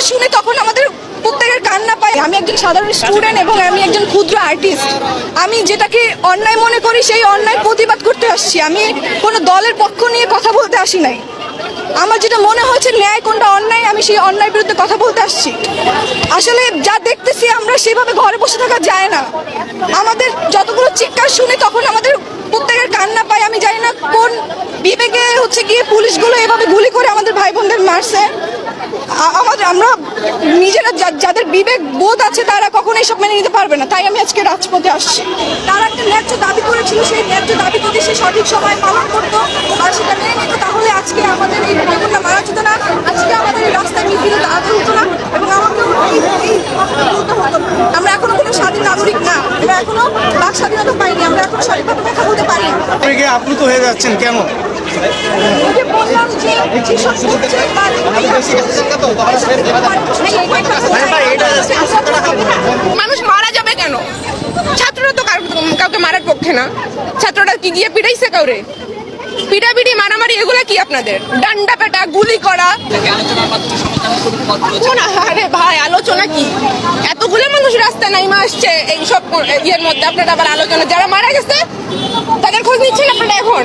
চিৎকার শুনে তখন আমাদের প্রত্যেকের কান্না পায়। আমি একজন সাধারণ স্টুডেন্ট এবং আমি একজন ক্ষুদ্র আর্টিস্ট আমি যেটাকে অন্যায় মনে করি, সেই অন্যায় প্রতিবাদ করতে আসছি। আমি কোনো দলের পক্ষ নিয়ে কথা বলতে আসি নাই। আমার যেটা মনে হয়েছে, ন্যায় কোনটা অন্যায়, আমি সেই অন্যায় বিরুদ্ধে কথা বলতে আসছি। আসলে যা দেখতেছি আমরা, সেভাবে ঘরে বসে থাকা যায় না। আমাদের যতগুলো চিৎকার শুনি, তখন আমাদের প্রত্যেকের কান্না পায়। আমি জানি না কোন বিবেকে হচ্ছে গিয়ে পুলিশগুলো এভাবে গুলি করে আমাদের ভাই বোনদের মারছে। আমাদের আমরা নিজেরা যাদের বিবেক বোধ আছে তারা কখনো এসব মেনে নিতে পারবে না। তাই আমি আজকে রাজপথে আসছি। তারা একটা ন্যায্য দাবি করেছিল, সেই ন্যায্য দাবি যদি সে সঠিক সময় পালন করতো আর সেটা মেনে নিত, তাহলে আজকে আমাদের এই ভাইবোনরা মারা যেত না। আজকে আমাদের এই রাস্তায় মিছিলে দাঁড়াতে হতো না এবং হতো। আমরা এখনও কোনো স্বাধীন নাগরিক না। আমরা এখনও বাক স্বাধীনতা পাইনি। আমরা এখন সঠিকভাবে কথা বলতে পারি আপনি আপ্লুত হয়ে যাচ্ছেন কেন? মানুষ মারা যাবে কেন? ছাত্ররা তো কাউকে মারার পক্ষে না। ছাত্ররা কি গিয়ে পিটাইছে কাউরে? পিটাপিটি, মারামারি, এগুলা কি আপনাদের? ডান্ডা পেটা, গুলি করা। আরে ভাই, আলোচনা কি? এতগুলো মানুষ রাস্তায় নাইমা আসছে এই সব ইয়ের মধ্যে। আপনারা আবার আলোচনা যারা মারা গেছে, তাদের খোঁজ নিচ্ছেন আপনারা এখন?